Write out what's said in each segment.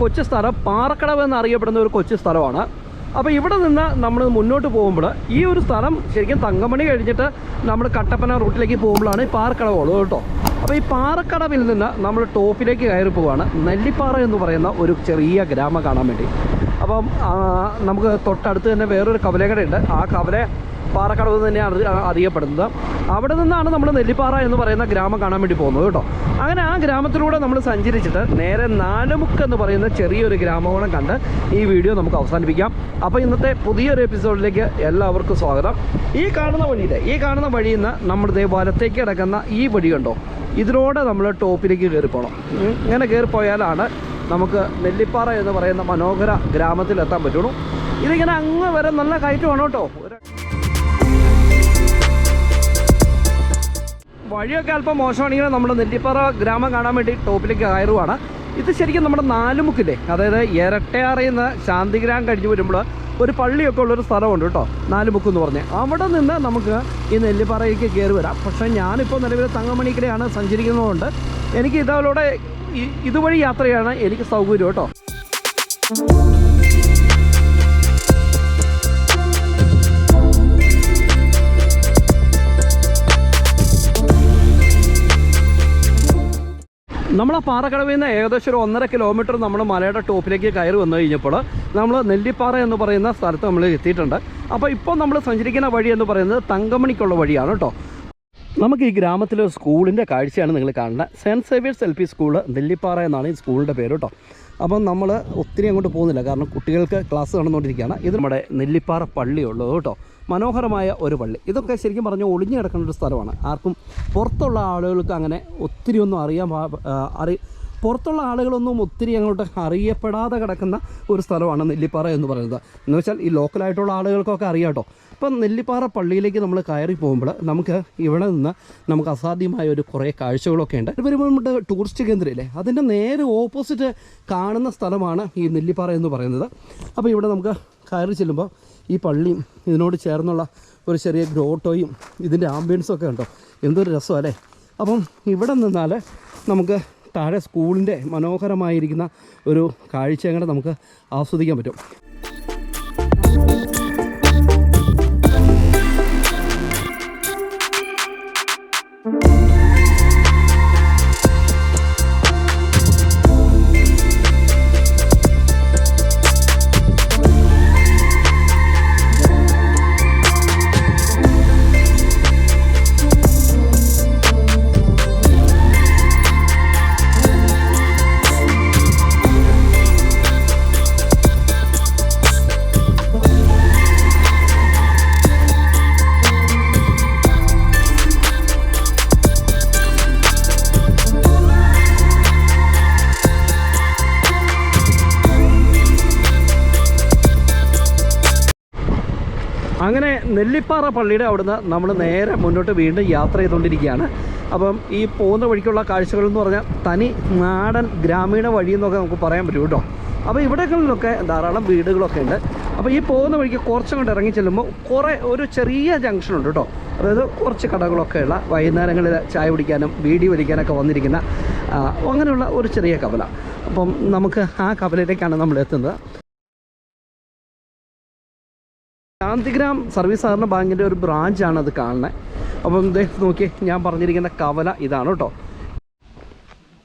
കൊച്ചു സ്ഥലം പാറക്കടവ് എന്നറിയപ്പെടുന്ന ഒരു കൊച്ചു സ്ഥലമാണ്. അപ്പോൾ ഇവിടെ നിന്ന് നമ്മൾ മുന്നോട്ട് പോകുമ്പോൾ ഈ ഒരു സ്ഥലം ശരിക്കും തങ്കമണി കഴിഞ്ഞിട്ട് നമ്മൾ കട്ടപ്പന റൂട്ടിലേക്ക് പോകുമ്പോഴാണ് ഈ പാറക്കടവ് ഉള്ളത് കേട്ടോ. അപ്പോൾ ഈ പാറക്കടവിൽ നിന്ന് നമ്മൾ ടോപ്പിലേക്ക് കയറി പോവുകയാണ് നെല്ലിപ്പാറ എന്ന് പറയുന്ന ഒരു ചെറിയ ഗ്രാമം കാണാൻ വേണ്ടി. അപ്പം നമുക്ക് തൊട്ടടുത്ത് തന്നെ വേറൊരു കവലകടയുണ്ട്. ആ കവല പാറക്കടവ് തന്നെയാണ് അറി- അറിയപ്പെടുന്നത് അവിടെ നിന്നാണ് നമ്മൾ നെല്ലിപ്പാറ എന്ന് പറയുന്ന ഗ്രാമം കാണാൻ വേണ്ടി പോകുന്നത് കേട്ടോ. അങ്ങനെ ആ ഗ്രാമത്തിലൂടെ നമ്മൾ സഞ്ചരിച്ചിട്ട് നേരെ നാലുമുക്ക് എന്ന് പറയുന്ന ചെറിയൊരു ഗ്രാമകോണം കണ്ട് ഈ വീഡിയോ നമുക്ക് അവസാനിപ്പിക്കാം. അപ്പോൾ ഇന്നത്തെ പുതിയൊരു എപ്പിസോഡിലേക്ക് എല്ലാവർക്കും സ്വാഗതം. ഈ കാണുന്ന വഴിയിൽ ഈ കാണുന്ന വഴിയിൽ നിന്ന് നമ്മൾ ദേ വലത്തേക്ക് കിടക്കുന്ന ഈ വഴി കണ്ടോ? ഇതിലൂടെ നമ്മൾ ടോപ്പിലേക്ക് കയറി പോകണം ഇങ്ങനെ കയറി പോയാലാണ് നമുക്ക് നെല്ലിപ്പാറ എന്ന് പറയുന്ന മനോഹര ഗ്രാമത്തിലെത്താൻ പറ്റുള്ളൂ. ഇതിങ്ങനെ അങ്ങ് വരെ നല്ല കയറ്റമാണ് കേട്ടോ. വഴിയൊക്കെ അല്പം മോശമാണെങ്കിൽ നമ്മൾ നെല്ലിപ്പാറ ഗ്രാമം കാണാൻ വേണ്ടി ടോപ്പിലേക്ക് കയറുവാണ്. ഇത് ശരിക്കും നമ്മുടെ നാലുമുക്കില്ലേ? അതായത് ഇരട്ടയാറിൽ നിന്ന് ശാന്തിഗ്രാം കഴിഞ്ഞ് വരുമ്പോൾ ഒരു പള്ളിയൊക്കെ ഉള്ളൊരു സ്ഥലമുണ്ട് കേട്ടോ നാലുമുക്ക് എന്ന് പറഞ്ഞ്. അവിടെ നിന്ന് നമുക്ക് ഈ നെല്ലിപ്പാറയിലേക്ക് കയറി വരാം. പക്ഷേ ഞാനിപ്പോൾ നിലവിൽ തങ്കമണിക്കരയാണ് സഞ്ചരിക്കുന്നതുകൊണ്ട് എനിക്ക് ഇതിലൂടെ ഇതുവഴി യാത്രയാണ് എനിക്ക് സൗകര്യം കേട്ടോ. നമ്മൾ പാറക്കടവിൽ നിന്ന് ഏകദേശം ഒരു ഒന്നര കിലോമീറ്റർ നമ്മൾ മലയുടെ ടോപ്പിലേക്ക് കയറി വന്നു കഴിഞ്ഞപ്പോൾ നമ്മൾ നെല്ലിപ്പാറ എന്ന് പറയുന്ന സ്ഥലത്ത് നമ്മൾ എത്തിയിട്ടുണ്ട്. അപ്പോൾ ഇപ്പോൾ നമ്മൾ സഞ്ചരിക്കുന്ന വഴി എന്ന് പറയുന്നത് തങ്കമണിക്കുള്ള വഴിയാണ് കേട്ടോ. നമുക്ക് ഈ ഗ്രാമത്തിലെ ഒരു സ്കൂളിന്റെ കാഴ്ചയാണ് നിങ്ങൾ കാണുന്നത്. Saint Xavier's L P school Nellippara എന്നാണ് ഈ സ്കൂളിന്റെ പേര് കേട്ടോ. അപ്പം നമ്മൾ ഒത്തിരി അങ്ങോട്ട് പോകുന്നില്ല. കാരണം കുട്ടികൾക്ക് ക്ലാസ് നടന്നുകൊണ്ടിരിക്കുകയാണ്. ഇത് നമ്മുടെ നെല്ലിപ്പാറ പള്ളിയുള്ളത് കേട്ടോ. മനോഹരമായ ഒരു പള്ളി. ഇതൊക്കെ ശരിക്കും പറഞ്ഞാൽ ഒളിഞ്ഞു കിടക്കുന്ന ഒരു സ്ഥലമാണ്. ആർക്കും പുറത്തുള്ള ആളുകൾക്ക് അങ്ങനെ ഒത്തിരി ഒന്നും അറിയാൻ അറി പുറത്തുള്ള ആളുകളൊന്നും ഒത്തിരി അങ്ങോട്ട് അറിയപ്പെടാതെ കിടക്കുന്ന ഒരു സ്ഥലമാണ് നെല്ലിപ്പാറ എന്ന് പറയുന്നത്. എന്ന് വെച്ചാൽ ഈ ലോക്കലായിട്ടുള്ള ആളുകൾക്കൊക്കെ അറിയാം കേട്ടോ ഇപ്പം നെല്ലിപ്പാറ പള്ളിയിലേക്ക് നമ്മൾ കയറി പോകുമ്പോൾ നമുക്ക് ഇവിടെ നിന്ന് നമുക്ക് അസാധ്യമായ ഒരു കുറേ കാഴ്ചകളൊക്കെ ഉണ്ട്. വരുമ്പോൾ നമ്മുടെ ടൂറിസ്റ്റ് കേന്ദ്രമില്ലേ അതിന്റെ നേരെ ഓപ്പോസിറ്റ് കാണുന്ന സ്ഥലമാണ് ഈ നെല്ലിപ്പാറ എന്ന് പറയുന്നത്. അപ്പോൾ ഇവിടെ നമുക്ക് കയറി ചെല്ലുമ്പോൾ ഈ പള്ളിയും ഇതിനോട് ചേർന്നുള്ള ഒരു ചെറിയ ഗ്രോട്ടോയും ഇതിന്റെ ആംബിയൻസും ഒക്കെ ഉണ്ടോ എന്തൊരു രസം അല്ലേ? അപ്പം ഇവിടെ നിന്നാൽ നമുക്ക് താഴെ സ്കൂളിന്റെ മനോഹരമായിരിക്കുന്ന ഒരു കാഴ്ച അങ്ങനെ നമുക്ക് ആസ്വദിക്കാൻ പറ്റും? അങ്ങനെ നെല്ലിപ്പാറ പള്ളിയുടെ അവിടുന്ന് നമ്മൾ നേരെ മുന്നോട്ട് വീണ്ടും യാത്ര ചെയ്തുകൊണ്ടിരിക്കുകയാണ്. അപ്പം ഈ പോകുന്ന വഴിക്കുള്ള കാഴ്ചകൾ എന്ന് പറഞ്ഞാൽ തനി നാടൻ ഗ്രാമീണ വഴി എന്നൊക്കെ നമുക്ക് പറയാൻ പറ്റും കേട്ടോ. അപ്പോൾ ഇവിടങ്ങളിലൊക്കെ ധാരാളം വീടുകളൊക്കെ ഉണ്ട്. അപ്പോൾ ഈ പോകുന്ന വഴിക്ക് കുറച്ചും കൊണ്ട് ഇറങ്ങി ചെല്ലുമ്പോൾ കുറേ ഒരു ചെറിയ ജംഗ്ഷൻ ഉണ്ട് കേട്ടോ. അതായത് കുറച്ച് കടകളൊക്കെ ഉള്ള വൈകുന്നേരങ്ങളിൽ ചായ കുടിക്കാനും വീടി വലിക്കാനൊക്കെ വന്നിരിക്കുന്ന അങ്ങനെയുള്ള ഒരു ചെറിയ കവല. അപ്പം നമുക്ക് ആ കവലയിലേക്കാണ് നമ്മൾ എത്തുന്നത്. ശാന്തിഗ്രാം സർവീസ് സഹകരണ ബാങ്കിന്റെ ഒരു ബ്രാഞ്ചാണ് അത് കാണുന്നത്. അപ്പം ദേ നോക്കി ഞാൻ പറഞ്ഞിരിക്കുന്ന കവല ഇതാണ് കേട്ടോ.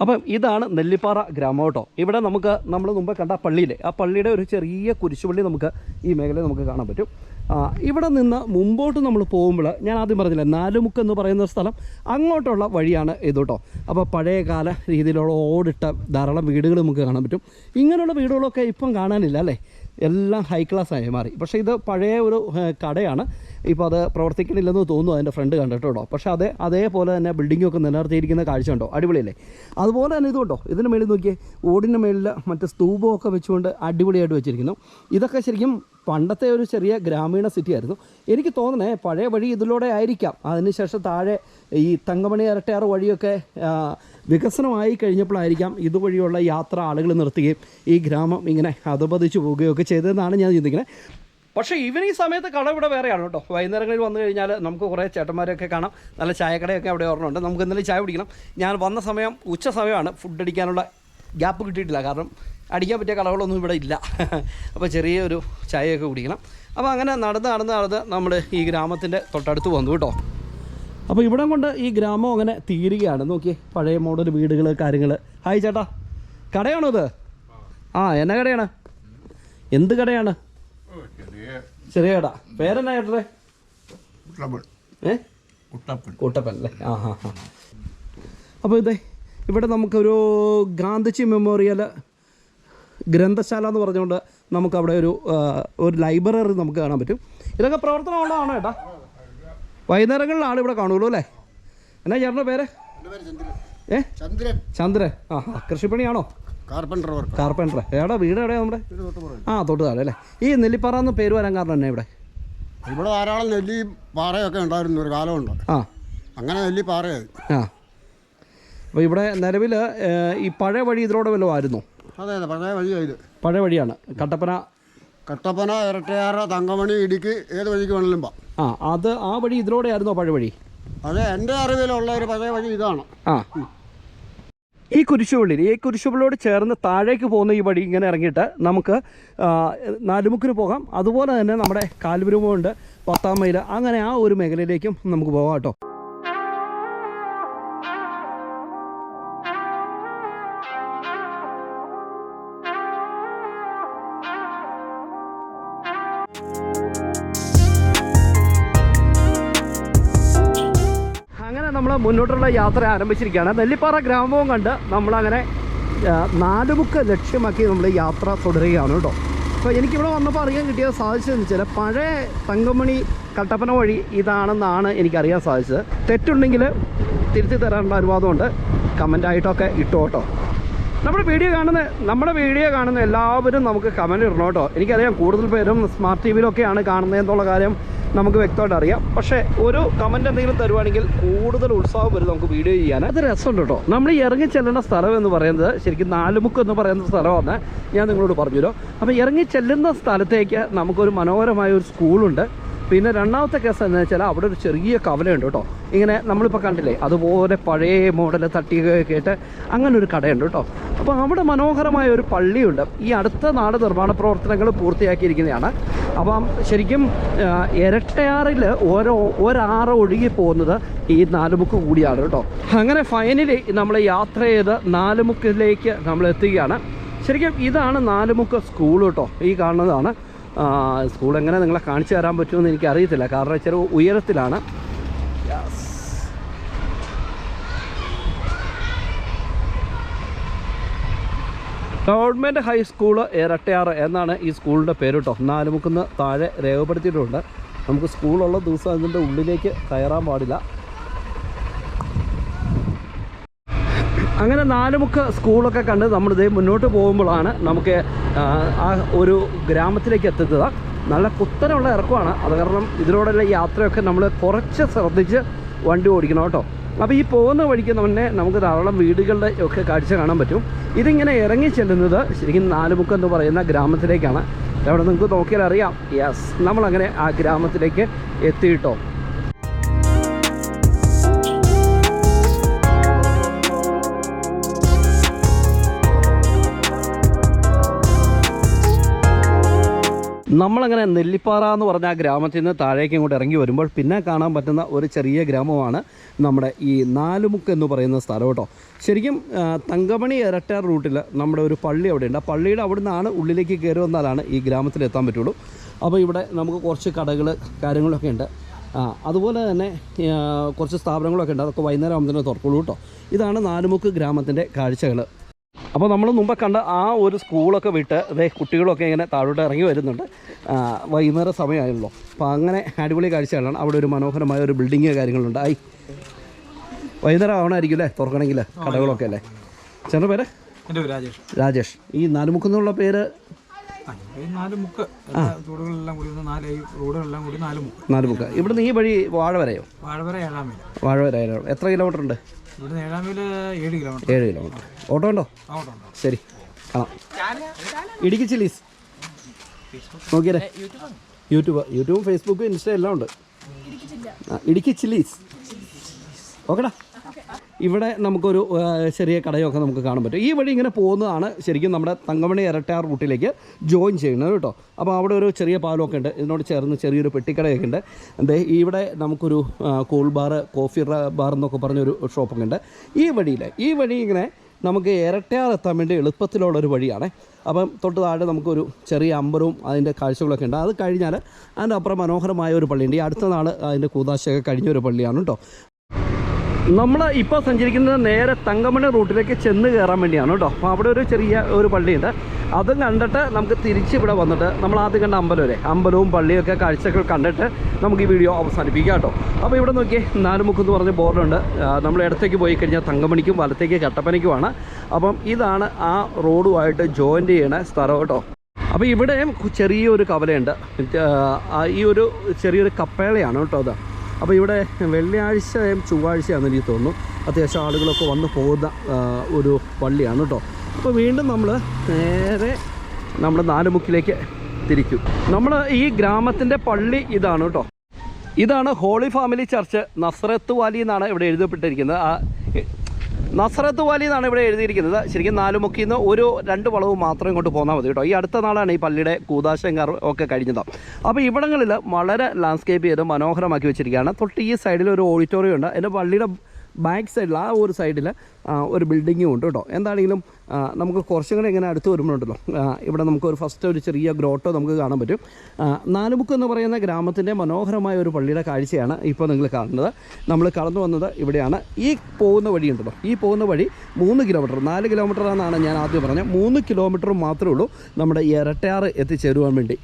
അപ്പം ഇതാണ് നെല്ലിപ്പാറ ഗ്രാമം കേട്ടോ. ഇവിടെ നമുക്ക് നമ്മൾ മുമ്പ് കണ്ട പള്ളിയിലെ ആ പള്ളിയുടെ ഒരു ചെറിയ കുരിശുപള്ളി നമുക്ക് ഈ മേഖലയിൽ നമുക്ക് കാണാൻ പറ്റും. ഇവിടെ നിന്ന് മുമ്പോട്ട് നമ്മൾ പോകുമ്പോൾ ഞാൻ ആദ്യം പറഞ്ഞില്ലേ നാലുമുക്ക് എന്ന് പറയുന്ന സ്ഥലം അങ്ങോട്ടുള്ള വഴിയാണ് ഇത് കേട്ടോ. അപ്പോൾ പഴയകാല രീതിയിലുള്ള ഓടിട്ട ധാരാളം വീടുകൾ നമുക്ക് കാണാൻ പറ്റും. ഇങ്ങനെയുള്ള വീടുകളൊക്കെ ഇപ്പം കാണാനില്ല അല്ലേ? എല്ലാം ഹൈ ക്ലാസ് ആയി മാറി. പക്ഷേ ഇത് പഴയ ഒരു കടയാണ്. ഇപ്പോൾ അത് പ്രവർത്തിക്കണില്ലെന്ന് തോന്നുന്നു അതിന്റെ ഫ്രണ്ട് കണ്ടിട്ടുണ്ടോ പക്ഷേ അതേ അതേപോലെ തന്നെ ബിൽഡിങ്ങൊക്കെ നിലനിർത്തിയിരിക്കുന്ന കാഴ്ച ഉണ്ടോ അടിപൊളിയല്ലേ? അതുപോലെ തന്നെ ഇതുണ്ടോ ഇതിന് മേളിൽ നോക്കിയേ ഓടിന്റെ മേളിൽ മറ്റേ സ്തൂപമൊക്കെ വെച്ചുകൊണ്ട് അടിപൊളിയായിട്ട് വെച്ചിരിക്കുന്നു. ഇതൊക്കെ ശരിക്കും പണ്ടത്തെ ഒരു ചെറിയ ഗ്രാമീണ സിറ്റി ആയിരുന്നു. എനിക്ക് തോന്നണേ പഴയ വഴി ഇതിലൂടെ ആയിരിക്കാം. അതിനുശേഷം താഴെ ഈ തങ്കമണി ഇരട്ടയാറ് വഴിയൊക്കെ വികസനമായി കഴിഞ്ഞപ്പോഴായിരിക്കാം ഇതുവഴിയുള്ള യാത്ര ആളുകൾ നിർത്തുകയും ഈ ഗ്രാമം ഇങ്ങനെ അധപതിച്ചു പോവുകയൊക്കെ ചെയ്തതെന്നാണ് ഞാൻ ചിന്തിക്കുന്നത്. പക്ഷേ ഈവനിങ് സമയത്ത് കട ഇവിടെ വേറെയാണ് കേട്ടോ. വൈകുന്നേരങ്ങളിൽ വന്നു കഴിഞ്ഞാൽ നമുക്ക് കുറേ ചേട്ടന്മാരെയൊക്കെ കാണാം. നല്ല ചായക്കടയൊക്കെ അവിടെ ഓർമ്മയുണ്ട് നമുക്ക് ഇന്നലെ ചായ കുടിക്കണം. ഞാൻ വന്ന സമയം ഉച്ച സമയമാണ് ഫുഡ് അടിക്കാനുള്ള ഗ്യാപ്പ് കിട്ടിയിട്ടില്ല. കാരണം അടിക്കാൻ പറ്റിയ കടകളൊന്നും ഇവിടെ ഇല്ല. അപ്പോൾ ചെറിയൊരു ചായയൊക്കെ കുടിക്കണം. അപ്പോൾ അങ്ങനെ നടന്ന് നടന്ന് നടന്ന് നമ്മൾ ഈ ഗ്രാമത്തിന്റെ തൊട്ടടുത്ത് വന്നു കേട്ടോ. അപ്പോൾ ഇവിടെ കൊണ്ട് ഈ ഗ്രാമം അങ്ങനെ തീരുകയാണ്. നോക്കിയേ പഴയ മോഡൽ വീടുകൾ കാര്യങ്ങൾ ഹായ് ചേട്ടാ. കടയാണോ ഇത്? ആ എന്നാ കടയാണ്. എന്ത് കടയാണ്? ചെറിയ കട. പേരെന്നാ ചേട്ടേ കുട്ടപ്പൻ. ഏ? കുട്ടപ്പൻ. അല്ലേ? ആ ഹാ ഹാ അപ്പോൾ ഇതേ ഇവിടെ നമുക്കൊരു ഗാന്ധിജി മെമ്മോറിയൽ ഗ്രന്ഥശാല എന്ന് പറഞ്ഞുകൊണ്ട് നമുക്ക് അവിടെ ഒരു ഒരു ലൈബ്രറി നമുക്ക് കാണാൻ പറ്റും. ഇതൊക്കെ പ്രവർത്തനം പ്രവർത്തനമുള്ളതാണോ ഏട്ടാ? വൈകുന്നേരങ്ങളിലാണ് ഇവിടെ കാണുള്ളൂ അല്ലേ? എന്നാ ചേട്ടന്റെ പേര്? ഏ? ചന്ദ്രൻ. ആ, കൃഷിപ്പണിയാണോ? കാർപ്പന്റർ എവിടെ വീട് എവിടെയാ നമ്മുടെ? ആ തൊട്ട് താഴെ അല്ലേ? ഈ നെല്ലിപ്പാറ എന്ന് പേര് വരാൻ കാരണം തന്നെ ഇവിടെ? ഇവിടെ ധാരാളം നെല്ലിയും പാറയൊക്കെ ഉണ്ടായിരുന്നു ഒരു കാലമുണ്ട് ആ. അങ്ങനെ നെല്ലി പാറയായി ആ. അപ്പോൾ ഇവിടെ നിലവിൽ ഈ പഴയ വഴി ഇതിലൂടെ വല്ലതും ആയിരുന്നു? അതെ അതെ പഴയ വഴിയായത് പഴയ വഴിയാണ്. കട്ടപ്പന? കട്ടപ്പന ഇരട്ടയാറ തങ്കമണി ഇടുക്കി ഏത് വഴിക്ക് വേണമെങ്കിലും പോ ആ അത് ആ വഴി ഇതിലൂടെ ആയിരുന്നോ പഴയ വഴി? അതെ എന്റെ അറിവിലുള്ള ഒരു പഴയ വഴി ഇതാണ്. ആ. ഈ കുരിശുപള്ളിയിൽ ഈ കുരിശുപള്ളിയോട് ചേർന്ന് താഴേക്ക് പോകുന്ന ഈ വഴി ഇങ്ങനെ ഇറങ്ങിയിട്ട് നമുക്ക് നാലുമുക്കിന് പോകാം. അതുപോലെ തന്നെ നമ്മുടെ കാൽപുരമുണ്ട് പത്താം മൈൽ. അങ്ങനെ ആ ഒരു മേഖലയിലേക്കും നമുക്ക് പോകാം കേട്ടോ. മുന്നോട്ടുള്ള യാത്ര ആരംഭിച്ചിരിക്കുകയാണ്. നെല്ലിപ്പാറ ഗ്രാമവും കണ്ട് നമ്മളങ്ങനെ നാലുമുക്ക് ലക്ഷ്യമാക്കി നമ്മൾ യാത്ര തുടരുകയാണ് കേട്ടോ. അപ്പോൾ എനിക്കിവിടെ വന്നപ്പോൾ അറിയാൻ കിട്ടിയത് സാധിച്ചതെന്ന് വെച്ചാൽ പഴയ തങ്കമണി കട്ടപ്പന വഴി ഇതാണെന്നാണ് എനിക്കറിയാൻ സാധിച്ചത്. തെറ്റുണ്ടെങ്കിൽ തിരുത്തി തരാനുള്ള അനുവാദമുണ്ട്. കമന്റായിട്ടൊക്കെ ഇട്ടോ കേട്ടോ. നമ്മുടെ വീഡിയോ കാണുന്ന നമ്മുടെ വീഡിയോ കാണുന്ന എല്ലാവരും നമുക്ക് കമന്റ് ഇടണം കേട്ടോ. എനിക്കറിയാം കൂടുതൽ പേരും സ്മാർട്ട് ടി വിയിലൊക്കെയാണ് കാണുന്നതെന്നുള്ള കാര്യം നമുക്ക് വ്യക്തമായിട്ട് അറിയാം. പക്ഷേ ഒരു കമന്റ് എന്തെങ്കിലും തരുവാണെങ്കിൽ കൂടുതൽ ഉത്സാഹം വരും നമുക്ക് വീഡിയോ ചെയ്യാൻ. അത് രസമുണ്ട് കേട്ടോ. നമ്മൾ ഇറങ്ങി ചെല്ലുന്ന സ്ഥലം എന്ന് പറയുന്നത് ശരിക്കും നാലുമുക്ക് എന്ന് പറയുന്ന സ്ഥലമാണ്. ഞാൻ നിങ്ങളോട് പറഞ്ഞല്ലോ അപ്പോൾ ഇറങ്ങി ചെല്ലുന്ന സ്ഥലത്തേക്ക് നമുക്കൊരു മനോഹരമായ ഒരു സ്കൂളുണ്ട് പിന്നെ രണ്ടാമത്തെ കേസ് എന്ന് വെച്ചാൽ അവിടെ ഒരു ചെറിയ കവലയുണ്ട് കേട്ടോ. ഇങ്ങനെ നമ്മളിപ്പോൾ കണ്ടില്ലേ അതുപോലെ പഴയ മോഡൽ തട്ടിയൊക്കെ ആയിട്ട് അങ്ങനെ ഒരു കടയുണ്ട് കേട്ടോ. അപ്പോൾ അവിടെ മനോഹരമായ ഒരു പള്ളിയുണ്ട്. ഈ അടുത്ത നാട് നിർമ്മാണ പ്രവർത്തനങ്ങൾ പൂർത്തിയാക്കിയിരിക്കുന്നതാണ്. അപ്പം ശരിക്കും ഇരട്ടയാറിൽ ഓരോ ഒരാറ് ഒഴുകി പോകുന്നത് ഈ നാലുമുക്ക് കൂടിയാണ് കേട്ടോ. അങ്ങനെ ഫൈനലി നമ്മൾ യാത്ര ചെയ്ത് നാലുമുക്കിലേക്ക് നമ്മൾ എത്തുകയാണ് ശരിക്കും ഇതാണ് നാലുമുക്ക് സ്കൂൾ കേട്ടോ. ഈ കാണുന്നതാണ്. സ്കൂൾ എങ്ങനെ നിങ്ങളെ കാണിച്ചു തരാൻ പറ്റുമെന്ന് എനിക്ക് അറിയത്തില്ല. കാരണം ചെറു ഉയരത്തിലാണ്. ഗവൺമെന്റ് ഹൈസ്കൂൾ ഇരട്ടയാറ് എന്നാണ് ഈ സ്കൂളിന്റെ പേര് കേട്ടോ നാലുമുക്കുന്ന് താഴെ രേഖപ്പെടുത്തിയിട്ടുണ്ട്. നമുക്ക് സ്കൂളുള്ള ദിവസം അതിന്റെ ഉള്ളിലേക്ക് കയറാൻ പാടില്ല. അങ്ങനെ നാലുമുക്ക് സ്കൂളൊക്കെ കണ്ട് നമ്മളിതേ മുന്നോട്ട് പോകുമ്പോഴാണ് നമുക്ക് ആ, ആ ഒരു ഗ്രാമത്തിലേക്ക് എത്തുന്നത്. നല്ല കുത്തനുള്ള ഇറക്കമാണ്. അത് കാരണം ഇതിലൂടെയുള്ള യാത്രയൊക്കെ നമ്മൾ കുറച്ച് ശ്രദ്ധിച്ച് വണ്ടി ഓടിക്കണം കേട്ടോ. അപ്പോൾ ഈ പോകുന്ന വഴിക്ക് തന്നെ നമുക്ക് ധാരാളം വീടുകളുടെ ഒക്കെ കാഴ്ച കാണാൻ പറ്റും. ഇതിങ്ങനെ ഇറങ്ങി ചെല്ലുന്നത് ശരിക്കും നാലുമുക്ക് എന്ന് പറയുന്ന ഗ്രാമത്തിലേക്കാണ്. അവിടെ നിങ്ങൾക്ക് നോക്കിയാൽ അറിയാം യെസ് നമ്മളങ്ങനെ ആ ഗ്രാമത്തിലേക്ക് എത്തിയിട്ടോ. നമ്മളങ്ങനെ നെല്ലിപ്പാറ എന്ന് പറഞ്ഞ ആ ഗ്രാമത്തിൽ നിന്ന് താഴേക്ക് ഇങ്ങോട്ട് ഇറങ്ങി വരുമ്പോൾ പിന്നെ കാണാൻ പറ്റുന്ന ഒരു ചെറിയ ഗ്രാമമാണ് നമ്മുടെ ഈ നാലുമുക്ക് എന്ന് പറയുന്ന സ്ഥലം കേട്ടോ. ശരിക്കും തങ്കമണി ഇരട്ടാർ റൂട്ടിൽ നമ്മുടെ ഒരു പള്ളി അവിടെയുണ്ട്. ആ പള്ളിയുടെ അവിടെ നിന്നാണ് ഉള്ളിലേക്ക് കയറി വന്നാലാണ് ഈ ഗ്രാമത്തിൽ എത്താൻ പറ്റുള്ളൂ. അപ്പോൾ ഇവിടെ നമുക്ക് കുറച്ച് കടകൾ കാര്യങ്ങളൊക്കെ ഉണ്ട്. അതുപോലെ തന്നെ കുറച്ച് സ്ഥാപനങ്ങളൊക്കെ ഉണ്ട്. അതൊക്കെ വൈകുന്നേരം ആകുമ്പോൾ തന്നെ തുറക്കുള്ളൂ കേട്ടോ. ഇതാണ് നാലുമുക്ക് ഗ്രാമത്തിന്റെ കാഴ്ചകൾ അപ്പോൾ നമ്മൾ മുമ്പ് കണ്ട ആ ഒരു സ്കൂളൊക്കെ വിട്ട് അതേ കുട്ടികളൊക്കെ ഇങ്ങനെ താഴോട്ട് ഇറങ്ങി വരുന്നുണ്ട്. വൈകുന്നേരം സമയമായല്ലോ. അപ്പോൾ അങ്ങനെ അടിപൊളി കാഴ്ചകളാണ്. അവിടെ ഒരു മനോഹരമായ ഒരു ബിൽഡിങ് കാര്യങ്ങളുണ്ട്. ആയി വൈകുന്നേരം ആവണമായിരിക്കും അല്ലേ? തുറക്കണമെങ്കിൽ കടകളൊക്കെ അല്ലേ? ചേട്ടന്റെ പേര്? എന്റെ പേര് രാജേഷ്. രാജേഷ്. ഈ നാലുമുക്ക് എന്നുള്ള പേര് നാല് മുക്ക് എല്ലാ റോഡുകളെല്ലാം കൂടി ഒന്ന് നാല് ഈ റോഡുകളെല്ലാം കൂടി നാല് മുക്ക് നാലുമുക്ക്. ഇവിടുന്ന് ഈ വഴി വാഴവരയോ വാഴവര ഏഴാം മീൽ. വാഴ എത്ര കിലോമീറ്റർ ഉണ്ട് ഇവിടുന്ന് ഏഴ് കിലോമീറ്റർ. ഏഴ് കിലോമീറ്റർ. ഓട്ടോ ഉണ്ടോ ശരി. കാണാം ഇടുക്കി ചില്ലീസ്. നോക്കിയേ. യൂട്യൂബ് യൂട്യൂബും ഫേസ്ബുക്കും ഇൻസ്റ്റ എല്ലാം ഉണ്ട്. ഇടുക്കി ചില്ലീസ്. ഓക്കെടാ ഇവിടെ നമുക്കൊരു ചെറിയ കടയൊക്കെ നമുക്ക് കാണാൻ പറ്റും. ഈ വഴി ഇങ്ങനെ പോകുന്നതാണ് ശരിക്കും നമ്മുടെ തങ്കമണി ഇരട്ടാർ റൂട്ടിലേക്ക് ജോയിൻ ചെയ്യുന്നത് കേട്ടോ. അപ്പോൾ അവിടെ ഒരു ചെറിയ പാലമൊക്കെ ഉണ്ട്. ഇതിനോട് ചേർന്ന് ചെറിയൊരു പെട്ടിക്കടയൊക്കെ ഉണ്ട്. എന്തേ ഇവിടെ നമുക്കൊരു കൂൾ ബാർ കോഫി ബാർ എന്നൊക്കെ പറഞ്ഞൊരു ഷോപ്പൊക്കെ ഉണ്ട്. ഈ വഴിയിൽ ഈ വഴി ഇങ്ങനെ നമുക്ക് ഇരട്ടയാർ എത്താൻ വേണ്ടി എളുപ്പത്തിലുള്ള ഒരു വഴിയാണ്. അപ്പം തൊട്ട് താഴെ നമുക്കൊരു ചെറിയ അമ്പലവും അതിന്റെ കാഴ്ചകളൊക്കെ ഉണ്ട്. അത് കഴിഞ്ഞാൽ അതിന്റെ അപ്പുറം മനോഹരമായ ഒരു പള്ളിയുണ്ട്. ഈ അടുത്ത നാൾ അതിന്റെ കൂതാശയൊക്കെ കഴിഞ്ഞ ഒരു പള്ളിയാണ് കേട്ടോ. നമ്മൾ ഇപ്പോൾ സഞ്ചരിക്കുന്നത് നേരെ തങ്കമണി റൂട്ടിലേക്ക് ചെന്ന് കയറാൻ വേണ്ടിയാണ് കേട്ടോ. അപ്പോൾ അവിടെ ഒരു ചെറിയ ഒരു പള്ളിയുണ്ട്. അതും കണ്ടിട്ട് നമുക്ക് തിരിച്ച് ഇവിടെ വന്നിട്ട് നമ്മൾ ആദ്യം കണ്ട അമ്പലം വരെ അമ്പലവും പള്ളിയൊക്കെ കാഴ്ചകൾ കണ്ടിട്ട് നമുക്ക് ഈ വീഡിയോ അവസാനിപ്പിക്കാം കേട്ടോ. അപ്പോൾ ഇവിടെ നോക്കിയേ നാലുമുക്ക് എന്ന് പറഞ്ഞ ബോർഡുണ്ട്. നമ്മൾ ഇടത്തേക്ക് പോയി കഴിഞ്ഞാൽ തങ്കമണിക്കും വലത്തേക്ക് കട്ടപ്പനയ്ക്കുമാണ്. അപ്പം ഇതാണ് ആ റോഡുമായിട്ട് ജോയിന്റ് ചെയ്യണ സ്ഥലം കേട്ടോ. അപ്പോൾ ഇവിടെയും ചെറിയൊരു കവലയുണ്ട്. ഈ ഒരു ചെറിയൊരു കപ്പേളയാണ് കേട്ടോ അത്. അപ്പോൾ ഇവിടെ വെള്ളിയാഴ്ചയും ചൊവ്വാഴ്ചയാണെന്ന് എനിക്ക് തോന്നുന്നു. അത്യാവശ്യം ആളുകളൊക്കെ വന്ന് പോകുന്ന ഒരു പള്ളിയാണ് കേട്ടോ. അപ്പോൾ വീണ്ടും നമ്മൾ നേരെ നമ്മൾ നാലുമുക്കിലേക്ക് തിരിക്കും. നമ്മൾ ഈ ഗ്രാമത്തിന്റെ പള്ളി ഇതാണ് കേട്ടോ. ഇതാണ് Holy Family Church Nazareth Valley എന്നാണ് ഇവിടെ എഴുതപ്പെട്ടിരിക്കുന്നത്. വലി വാലി എന്നാണ് ഇവിടെ എഴുതിയിരിക്കുന്നത്. ശരിക്കും നാലുമുക്കിൽ നിന്ന് ഒരു രണ്ട് വളവ് മാത്രം ഇങ്ങോട്ട് പോന്നാൽ മതി കേട്ടോ. ഈ അടുത്ത നാളാണ് ഈ പള്ളിയുടെ കൂതാശങ്കർ ഒക്കെ കഴിഞ്ഞത്. അപ്പോൾ ഇവിടങ്ങളിൽ വളരെ ലാൻഡ്സ്കേപ്പ് ചെയ്ത് മനോഹരമാക്കി വെച്ചിരിക്കുകയാണ്. തൊട്ട് ഈ സൈഡിൽ ഒരു ഓഡിറ്റോറിയം ഉണ്ട്. അതിന്റെ പള്ളിയുടെ ബാക്ക് സൈഡിൽ ആ ഒരു സൈഡിൽ ഒരു ബിൽഡിങ്ങും ഉണ്ട് കേട്ടോ. എന്താണെങ്കിലും നമുക്ക് കുറച്ചും കൂടെ ഇങ്ങനെ അടുത്ത് വരുമ്പോഴുണ്ടല്ലോ. ഇവിടെ നമുക്ക് ഒരു ഫസ്റ്റ് ഒരു ചെറിയ ഗ്രോട്ടോ നമുക്ക് കാണാൻ പറ്റും. നാലുമുക്ക് എന്ന് പറയുന്ന ഗ്രാമത്തിന്റെ മനോഹരമായ ഒരു പള്ളിയുടെ കാഴ്ചയാണ് ഇപ്പോൾ നിങ്ങൾ കാണുന്നത്. നമ്മൾ കടന്നു വന്നത് ഇവിടെയാണ്. ഈ പോകുന്ന വഴി ഉണ്ടല്ലോ. ഈ പോകുന്ന വഴി മൂന്ന് കിലോമീറ്റർ നാല് കിലോമീറ്റർ എന്നാണ് ഞാൻ ആദ്യം പറഞ്ഞത്. മൂന്ന് കിലോമീറ്റർ മാത്രമേ ഉള്ളൂ നമ്മുടെ ഇരട്ടയാറ് എത്തിച്ചേരുവാൻ വേണ്ടി.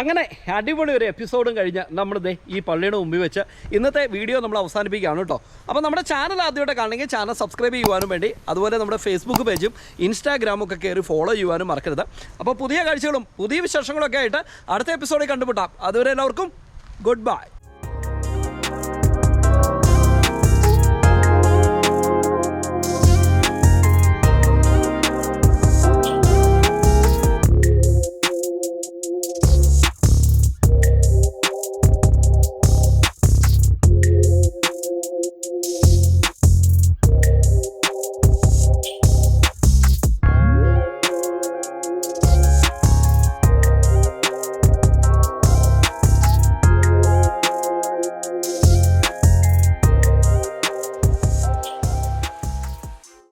അങ്ങനെ അടിപൊളി ഒരു എപ്പിസോഡും കഴിഞ്ഞ് നമ്മൾ ദേ ഈ പള്ളിയുടെ മുമ്പിൽ വെച്ച് ഇന്നത്തെ വീഡിയോ നമ്മൾ അവസാനിപ്പിക്കുകയാണ് കേട്ടോ. അപ്പോൾ നമ്മുടെ ചാനൽ ആദ്യമായിട്ട് കാണണമെങ്കിൽ ചാനൽ സബ്സ്ക്രൈബ് ചെയ്യുവാനും വേണ്ടി അതുപോലെ നമ്മുടെ ഫേസ്ബുക്ക് പേജും ഇൻസ്റ്റാഗ്രാമും ഒക്കെ കയറി ഫോളോ ചെയ്യുവാനും മറക്കരുത്. അപ്പോൾ പുതിയ കാഴ്ചകളും പുതിയ വിശേഷങ്ങളൊക്കെ ആയിട്ട് അടുത്ത എപ്പിസോഡിൽ കണ്ടുമുട്ടാം. അതുവരെ എല്ലാവർക്കും ഗുഡ് ബൈ